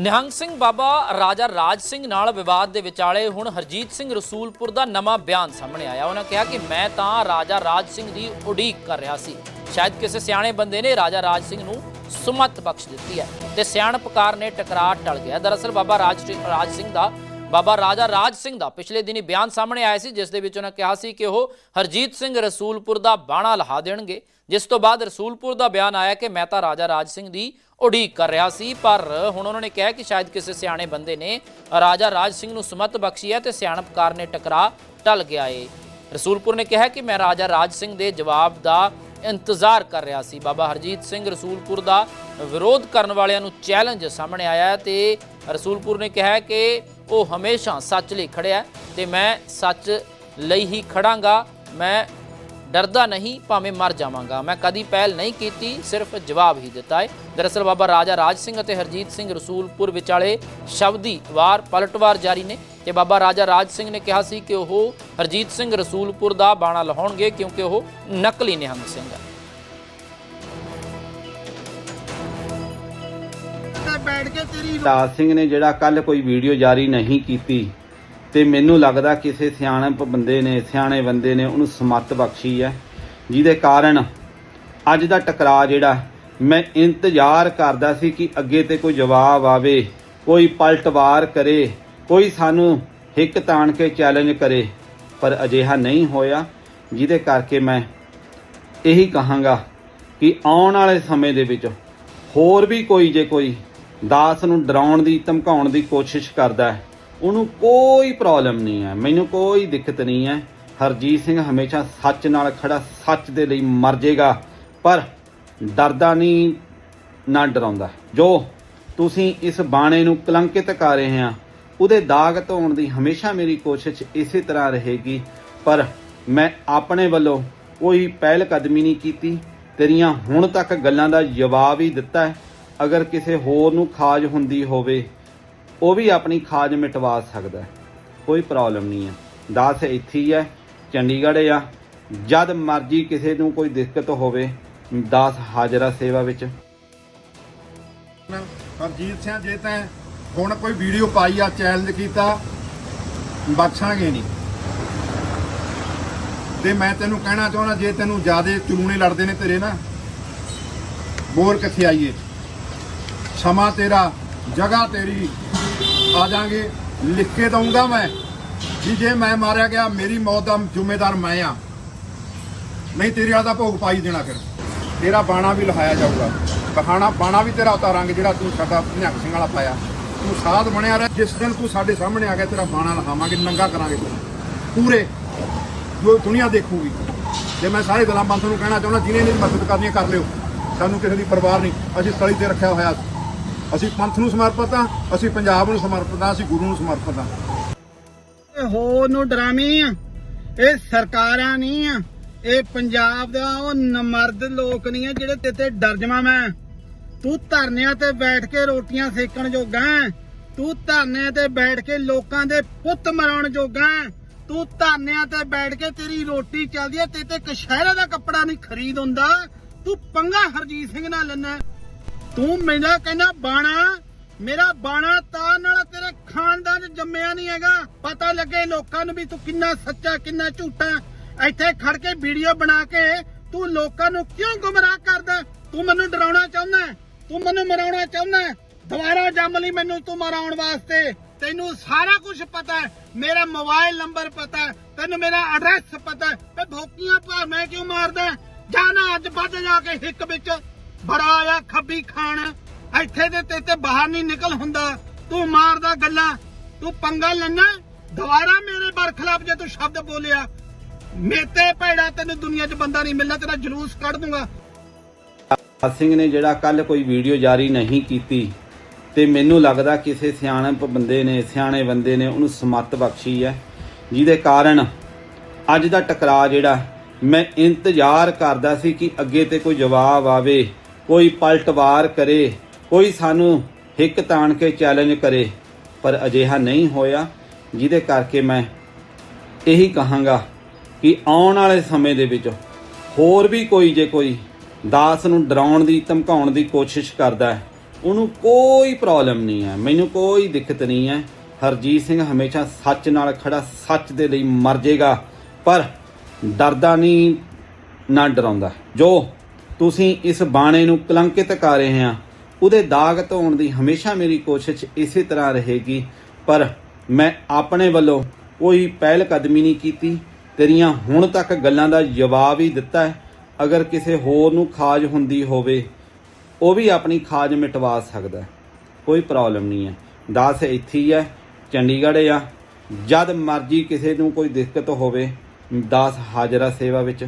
ਨਿਹੰਗ ਸਿੰਘ ਬਾਬਾ, ਰਾਜਾ ਰਾਜ ਸਿੰਘ ਨਾਲ ਵਿਵਾਦ ਦੇ ਵਿਚਾਲੇ ਹੁਣ ਹਰਜੀਤ ਸਿੰਘ ਰਸੂਲਪੁਰ ਦਾ ਨਵਾਂ ਬਿਆਨ ਸਾਹਮਣੇ ਆਇਆ। ਉਹਨਾਂ ਕਿਹਾ ਕਿ ਮੈਂ ਤਾਂ ਰਾਜਾ ਰਾਜ ਸਿੰਘ ਦੀ ਉਡੀਕ ਕਰ ਰਿਹਾ ਸੀ। ਸ਼ਾਇਦ ਕਿਸੇ ਸਿਆਣੇ ਬੰਦੇ ਨੇ ਰਾਜਾ ਰਾਜ ਸਿੰਘ ਨੂੰ ਸੁਮਤ ਬਖਸ਼ ਦਿੱਤੀ ਹੈ ਤੇ ਸਿਆਣਪਕਾਰ ਨੇ ਟਕਰਾਅ ਟਲ ਗਿਆ। ਦਰਅਸਲ ਬਾਬਾ ਰਾਜ ਰਾਜ ਸਿੰਘ ਦਾ ਬਾਬਾ ਰਾਜਾ ਰਾਜ ਸਿੰਘ ਦਾ ਪਿਛਲੇ ਦਿਨੀ ਬਿਆਨ ਸਾਹਮਣੇ ਆਇਆ ਸੀ, ਜਿਸ ਦੇ ਵਿੱਚ ਉਹਨਾਂ ਕਿਹਾ ਸੀ ਕਿ ਉਹ ਹਰਜੀਤ ਸਿੰਘ ਰਸੂਲਪੁਰ ਦਾ ਬਾਣਾ ਲਹਾ ਦੇਣਗੇ। ਜਿਸ ਤੋਂ ਬਾਅਦ ਰਸੂਲਪੁਰ ਦਾ ਬਿਆਨ ਆਇਆ ਕਿ ਮੈਂ ਤਾਂ ਰਾਜਾ ਰਾਜ ਸਿੰਘ ਦੀ ਉਡੀਕ ਕਰ ਰਿਹਾ ਸੀ, ਪਰ ਹੁਣ ਉਹਨਾਂ ਨੇ ਕਿਹਾ ਕਿ ਸ਼ਾਇਦ ਕਿਸੇ ਸਿਆਣੇ ਬੰਦੇ ਨੇ ਰਾਜਾ ਰਾਜ ਸਿੰਘ ਨੂੰ ਸੁਮਤ ਬਖਸ਼ੀ ਹੈ ਤੇ ਸਿਆਣਪਕਾਰ ਨੇ ਟਕਰਾ ਟਲ ਗਿਆ ਏ। ਰਸੂਲਪੁਰ ਨੇ ਕਿਹਾ ਕਿ ਮੈਂ ਰਾਜਾ ਰਾਜ ਸਿੰਘ ਦੇ ਜਵਾਬ ਦਾ ਇੰਤਜ਼ਾਰ ਕਰ ਰਿਹਾ ਸੀ। ਬਾਬਾ ਹਰਜੀਤ ਸਿੰਘ ਰਸੂਲਪੁਰ ਦਾ ਵਿਰੋਧ ਕਰਨ ਵਾਲਿਆਂ ਨੂੰ ਚੈਲੰਜ ਸਾਹਮਣੇ ਆਇਆ ਹੈ ਤੇ ਰਸੂਲਪੁਰ ਨੇ ਕਿਹਾ ਕਿ ਉਹ ਹਮੇਸ਼ਾ ਸੱਚ ਲਈ ਖੜਿਆ ਹੈ ਤੇ ਮੈਂ ਸੱਚ ਲਈ ਹੀ ਖੜਾਂਗਾ। ਮੈਂ ਡਰਦਾ ਨਹੀਂ, ਭਾਵੇਂ ਮਰ ਜਾਵਾਂਗਾ। ਮੈਂ ਕਦੀ ਪਹਿਲ ਨਹੀਂ ਕੀਤੀ, ਸਿਰਫ ਜਵਾਬ ਹੀ ਦਿੱਤਾ ਹੈ। ਦਰਅਸਲ ਬਾਬਾ ਰਾਜਾ ਰਾਜ ਸਿੰਘ ਅਤੇ ਹਰਜੀਤ ਸਿੰਘ ਰਸੂਲਪੁਰ ਵਿਚਾਲੇ ਸ਼ਬਦੀ ਵਾਰ ਪਲਟਵਾਰ ਜਾਰੀ ਨੇ ਤੇ ਬਾਬਾ ਰਾਜਾ ਰਾਜ ਸਿੰਘ ਨੇ ਕਿਹਾ ਸੀ ਕਿ ਉਹ ਹਰਜੀਤ ਸਿੰਘ ਰਸੂਲਪੁਰ ਦਾ ਬਾਣਾ ਲਹਾਉਣਗੇ ਕਿਉਂਕਿ ਉਹ ਨਕਲੀ ਨਿਹੰਗ ਸਿੰਘ ਹੈ। ਬੈਠ ਕੇ ਤੇਰੀ ਦਾਸ ਸਿੰਘ ਨੇ ਜਿਹੜਾ ਕੱਲ ਕੋਈ ਵੀਡੀਓ ਜਾਰੀ ਨਹੀਂ ਕੀਤੀ ਤੇ ਮੈਨੂੰ ਲੱਗਦਾ ਕਿਸੇ ਸਿਆਣੇ ਬੰਦੇ ਨੇ, ਸਿਆਣੇ ਬੰਦੇ ਨੇ ਉਹਨੂੰ ਸਮੱਤ ਬਖਸ਼ੀ ਹੈ, ਜਿਹਦੇ ਕਾਰਨ ਅੱਜ ਦਾ ਟਕਰਾਅ ਜਿਹੜਾ ਮੈਂ ਇੰਤਜ਼ਾਰ ਕਰਦਾ ਸੀ ਕਿ ਅੱਗੇ ਤੇ ਕੋਈ ਜਵਾਬ ਆਵੇ, ਕੋਈ ਪਲਟਵਾਰ ਕਰੇ, ਕੋਈ ਸਾਨੂੰ ਹਿੱਕ ਤਾਣ ਕੇ ਚੈਲੰਜ ਕਰੇ, ਪਰ ਅਜਿਹਾ ਨਹੀਂ ਹੋਇਆ, ਜਿਹਦੇ ਕਰਕੇ ਮੈਂ ਇਹੀ ਕਹਾਂਗਾ ਕਿ ਆਉਣ ਵਾਲੇ ਸਮੇਂ ਦੇ ਵਿੱਚ ਹੋਰ ਵੀ ਕੋਈ ਜੇ ਕੋਈ ਦਾਸ ਨੂੰ ਡਰਾਉਣ ਦੀ, ਧਮਕਾਉਣ ਦੀ ਕੋਸ਼ਿਸ਼ ਕਰਦਾ ਹੈ। ਉਹਨੂੰ ਕੋਈ ਪ੍ਰੋਬਲਮ ਨਹੀਂ ਹੈ। ਮੈਨੂੰ ਕੋਈ ਦਿੱਕਤ ਨਹੀਂ ਹੈ। ਹਰਜੀਤ ਸਿੰਘ ਹਮੇਸ਼ਾ ਸੱਚ ਨਾਲ ਖੜਾ, ਸੱਚ ਦੇ ਲਈ ਮਰ ਜਾਏਗਾ। ਪਰ ਡਰਦਾ ਨਹੀਂ, ਨਾ ਡਰਾਉਂਦਾ। ਜੋ ਤੁਸੀਂ ਇਸ ਬਾਣੇ ਨੂੰ ਕਲੰਕਿਤ ਕਰ ਰਹੇ ਆ ਉਹਦੇ ਦਾਗ ਧੋਣ ਦੀ ਹਮੇਸ਼ਾ ਮੇਰੀ ਕੋਸ਼ਿਸ਼ ਇਸੇ ਤਰ੍ਹਾਂ ਰਹੇਗੀ। ਪਰ ਮੈਂ ਆਪਣੇ ਵੱਲੋਂ ਕੋਈ ਪਹਿਲ ਕਦਮੀ ਨਹੀਂ ਕੀਤੀ। ਤੇਰੀਆਂ ਹੁਣ ਤੱਕ ਗੱਲਾਂ ਦਾ ਜਵਾਬ ਹੀ ਦਿੱਤਾ ਹੈ। ਅਗਰ ਕਿਸੇ ਹੋਰ ਨੂੰ ਖਾਜ ਹੁੰਦੀ ਹੋਵੇ, ਉਹ ਵੀ ਆਪਣੀ ਖਾਜ ਮਿਟਵਾ ਸਕਦਾ ਕੋਈ ਪ੍ਰੋਬਲਮ ਨਹੀਂ ਹੈ। ਦਾਸ ਇੱਥੇ ਹੀ ਹੈ, ਚੰਡੀਗੜ੍ਹ ਆ। ਜਦ ਮਰਜ਼ੀ ਕਿਸੇ ਨੂੰ ਕੋਈ ਦਿੱਕਤ ਹੋਵੇ, ਦਾਸ ਹਾਜ਼ਰਾ ਸੇਵਾ ਵਿੱਚ। ਹਰਜੀਤ ਸਿੰਘ, ਜੇ ਤਾਂ ਹੁਣ ਕੋਈ ਵੀਡੀਓ ਪਾਈ ਆ ਚੈਲੰਜ ਕੀਤਾ, ਬਖਸ਼ਾਂਗੇ ਨਹੀਂ। ਤੇ ਮੈਂ ਤੈਨੂੰ ਕਹਿਣਾ ਚਾਹੁੰਦਾ, ਜੇ ਤੈਨੂੰ ਜਿਆਦੇ ਚਲੂਣੇ ਲੜਦੇ ਨੇ ਤੇਰੇ ਨਾ ਬੋਰ ਕਿੱਥੇ ਆਈਏ? ਸਮਾਂ ਤੇਰਾ, ਜਗ੍ਹਾ ਤੇਰੀ। ਆ ਜਾਾਂਗੇ ਲਿਖ ਕੇ ਦਊਂਗਾ ਮੈਂ। ਵੀ ਜੇ ਮੈਂ ਮਾਰਿਆ ਗਿਆ, ਮੇਰੀ ਮੌਤ ਦਾ ਜ਼ਿੰਮੇਦਾਰ ਮੈਂ ਆ। ਨਹੀਂ, ਤੇਰੇ ਵਾਲਾ ਦਾ ਭੋਗ ਪਾਈ ਦੇਣਾ ਫਿਰ। ਤੇਰਾ ਬਾਣਾ ਵੀ ਲਹਾਇਆ ਜਾਊਗਾ। ਕਹਾਣਾ ਬਾਣਾ ਵੀ ਤੇਰਾ ਉਤਾਰਾਂਗੇ, ਜਿਹੜਾ ਤੂੰ ਸਾਡਾ ਨਿਹੰਗ ਸਿੰਘ ਵਾਲਾ ਪਾਇਆ। ਤੂੰ ਸਾਧ ਬਣਿਆ ਰਹਿ। ਜਿਸ ਦਿਨ ਤੂੰ ਸਾਡੇ ਸਾਹਮਣੇ ਆ ਗਿਆ, ਤੇਰਾ ਬਾਣਾ ਲਹਾਵਾਂਗੇ, ਨੰਗਾ ਕਰਾਂਗੇ ਤੈਨੂੰ। ਪੂਰੇ। ਜੋ ਦੁਨੀਆ ਦੇਖੂਗੀ। ਜੇ ਮੈਂ ਸਾਰੇ ਗੱਲਾਂ ਬੰਦ ਨੂੰ ਕਹਿਣਾ ਚਾਹੁੰਦਾ, ਜਿਹਨੇ ਇਹਦੀ ਮਦਦ ਕਰਨੀ ਹੈ, ਕਰ ਲਿਓ। ਸਾਨੂੰ ਕਿਸੇ ਦੀ ਪਰਵਾਹ ਨਹੀਂ। ਅਸੀਂ ਸਥਲੀ ਤੇ ਰੱਖਿਆ ਹੋਇਆ ਅਸੀਂ ਪੰਥ ਨੂੰ ਸਮਰਪਿਤ ਹਾਂ, ਅਸੀਂ ਪੰਜਾਬ ਨੂੰ ਸਮਰਪਿਤ ਹਾਂ, ਅਸੀਂ ਗੁਰੂ ਨੂੰ ਸਮਰਪਿਤ ਹਾਂ। ਇਹ ਹੋਰ ਨੂੰ ਡਰਾਮੀ ਆ, ਇਹ ਸਰਕਾਰਾਂ ਨਹੀਂ ਆ, ਇਹ ਪੰਜਾਬ ਦਾ ਉਹ ਨਮਰਦ ਲੋਕ ਨਹੀਂ ਆ ਜਿਹੜੇ ਤੇ ਡਰ ਜਾਵਾਂ ਮੈਂ। ਤੂੰ ਧਰਨਿਆਂ ਤੇ ਬੈਠ ਕੇ ਰੋਟੀਆਂ ਸੇਕਣ ਜੋਗਾ ਤੂੰ ਧਰਨਿਆਂ ਤੇ ਬੈਠ ਕੇ ਲੋਕਾਂ ਦੇ ਪੁੱਤ ਮਰਾਉਣ ਜੋਗਾ ਤੂੰ ਧਰਨਿਆਂ ਤੇ ਬੈਠ ਕੇ ਤੇਰੀ ਰੋਟੀ ਚੱਲਦੀ ਐ ਤੇ ਤੇ ਕਸ਼ਹਿਰਾ ਦਾ ਕੱਪੜਾ ਨਹੀਂ ਖਰੀਦ ਹੁੰਦਾ, ਤੂੰ ਪੰਗਾ ਹਰਜੀਤ ਸਿੰਘ ਨਾਲ ਲੈਣਾ ਤੂੰ ਮੈਨੂੰ ਕਹਿੰਦਾ ਬਾਣਾ, ਮੇਰਾ ਬਾਣਾ ਤਾਂ ਨਾਲ ਤੇਰੇ ਖਾਨਦਾਨ ਚ ਜੰਮਿਆ ਨਹੀਂ ਹੈਗਾ। ਪਤਾ ਲੱਗੇ ਲੋਕਾਂ ਨੂੰ ਵੀ ਤੂੰ ਕਿੰਨਾ ਸੱਚਾ, ਕਿੰਨਾ ਝੂਠਾ। ਇੱਥੇ ਖੜ ਕੇ ਵੀਡੀਓ ਬਣਾ ਕੇ ਤੂੰ ਲੋਕਾਂ ਨੂੰ ਕਿਉਂ ਗੁੰਮਰਾਹ ਕਰਦਾ? ਤੂੰ ਮੈਨੂੰ ਡਰਾਉਣਾ ਚਾਹੁੰਦਾ ਤੂੰ ਮੈਨੂੰ ਮਰਾਉਣਾ ਚਾਹੁੰਦਾ ਦੁਬਾਰਾ ਜੰਮ ਲਈ ਮੈਨੂੰ ਤੂੰ ਮਰਾਉਣ ਵਾਸਤੇ। ਤੈਨੂੰ ਸਾਰਾ ਕੁਝ ਪਤਾ ਹੈ। ਮੇਰਾ ਮੋਬਾਈਲ ਨੰਬਰ ਪਤਾ ਹੈ। ਤੈਨੂੰ ਮੇਰਾ ਐਡਰੈਸ ਪਤਾ ਹੈ। ਤੇ ਭੋਕੀਆਂ ਭਾ ਕਿਉਂ ਮਾਰਦਾ? ਜਾਣਾ ਅੱਜ ਵੱਜ ਜਾ ਕੇ ਹਿੱਕ ਵਿੱਚ। ਬੜਾ ਆ ਖੱਬੀ ਖਾਣ। ਇੱਥੇ ਦੇ ਤੇ ਤੇ ਬਾਹਰ ਨਹੀਂ ਨਿਕਲ ਹੁੰਦਾ। ਤੂੰ ਮਾਰਦਾ ਗੱਲਾਂ। ਤੂੰ ਪੰਗਾ ਲੈਣਾ। ਦੁਬਾਰਾ ਮੇਰੇ ਬਰਖਲਾਫ ਜੇ ਤੂੰ ਸ਼ਬਦ ਬੋਲਿਆ। ਮੇਤੇ ਭੈੜਾ, ਤੈਨੂੰ ਦੁਨੀਆ 'ਚ ਬੰਦਾ ਨਹੀਂ ਮਿਲਣਾ, ਤੇਰਾ ਜਲੂਸ ਕੱਢ ਦੂੰਗਾ। ਸਿੰਘ ਨੇ ਜਿਹੜਾ ਕੱਲ ਕੋਈ ਵੀਡੀਓ ਜਾਰੀ ਨਹੀਂ ਕੀਤੀ ਤੇ ਮੈਨੂੰ ਲੱਗਦਾ ਕਿਸੇ ਸਿਆਣੇ ਬੰਦੇ ਨੇ, ਸਿਆਣੇ ਬੰਦੇ ਨੇ ਉਹਨੂੰ ਸਮੱਤ ਬਖਸ਼ੀ ਹੈ। ਜਿਹਦੇ ਕਾਰਨ ਅੱਜ ਦਾ ਟਕਰਾਅ ਜਿਹੜਾ, ਮੈਂ ਇੰਤਜ਼ਾਰ ਕਰਦਾ ਸੀ ਕਿ ਅੱਗੇ ਤੇ ਕੋਈ ਜਵਾਬ ਆਵੇ। ਕੋਈ ਪਲਟਵਾਰ ਕਰੇ, ਕੋਈ ਸਾਨੂੰ ਹਿੱਕ ਤਾਣ ਕੇ ਚੈਲੰਜ ਕਰੇ, ਪਰ ਅਜਿਹਾ ਨਹੀਂ ਹੋਇਆ, ਜਿਹਦੇ ਕਰਕੇ ਮੈਂ ਇਹੀ ਕਹਾਂਗਾ ਕਿ ਆਉਣ ਵਾਲੇ ਸਮੇਂ ਦੇ ਵਿੱਚ ਹੋਰ ਵੀ ਕੋਈ ਜੇ ਕੋਈ ਦਾਸ ਨੂੰ ਡਰਾਉਣ ਦੀ, ਧਮਕਾਉਣ ਦੀ ਕੋਸ਼ਿਸ਼ ਕਰਦਾ ਹੈ, ਉਹਨੂੰ ਕੋਈ ਪ੍ਰੋਬਲਮ ਨਹੀਂ ਹੈ, ਮੈਨੂੰ ਕੋਈ ਦਿੱਕਤ ਨਹੀਂ ਹੈ। ਹਰਜੀਤ ਸਿੰਘ ਹਮੇਸ਼ਾ ਸੱਚ ਨਾਲ ਖੜਾ, ਸੱਚ ਦੇ ਲਈ ਮਰ ਜਾਏਗਾ ਪਰ ਡਰਦਾ ਨਹੀਂ, ਨਾ ਡਰਾਉਂਦਾ। ਜੋ ਤੁਸੀਂ ਇਸ ਬਾਣੇ ਨੂੰ ਕਲੰਕਿਤ ਕਰ ਰਹੇ ਆ ਉਹਦੇ ਦਾਗ ਧੋਣ ਦੀ ਹਮੇਸ਼ਾ ਮੇਰੀ ਕੋਸ਼ਿਸ਼ ਇਸੇ ਤਰ੍ਹਾਂ ਰਹੇਗੀ। ਪਰ ਮੈਂ ਆਪਣੇ ਵੱਲੋਂ ਕੋਈ ਪਹਿਲ ਕਦਮੀ ਨਹੀਂ ਕੀਤੀ। ਤੇਰੀਆਂ ਹੁਣ ਤੱਕ ਗੱਲਾਂ ਦਾ ਜਵਾਬ ਹੀ ਦਿੱਤਾ ਹੈ। ਅਗਰ ਕਿਸੇ ਹੋਰ ਨੂੰ ਖਾਜ ਹੁੰਦੀ ਹੋਵੇ, ਉਹ ਵੀ ਆਪਣੀ ਖਾਜ ਮਿਟਵਾ ਸਕਦਾ ਕੋਈ ਪ੍ਰੋਬਲਮ ਨਹੀਂ ਹੈ। ਦਾਸ ਇੱਥੇ ਹੀ ਹੈ, ਚੰਡੀਗੜ੍ਹ ਆ। ਜਦ ਮਰਜ਼ੀ ਕਿਸੇ ਨੂੰ ਕੋਈ ਦਿੱਕਤ ਹੋਵੇ, ਦਾਸ ਹਾਜ਼ਰਾ ਸੇਵਾ ਵਿੱਚ।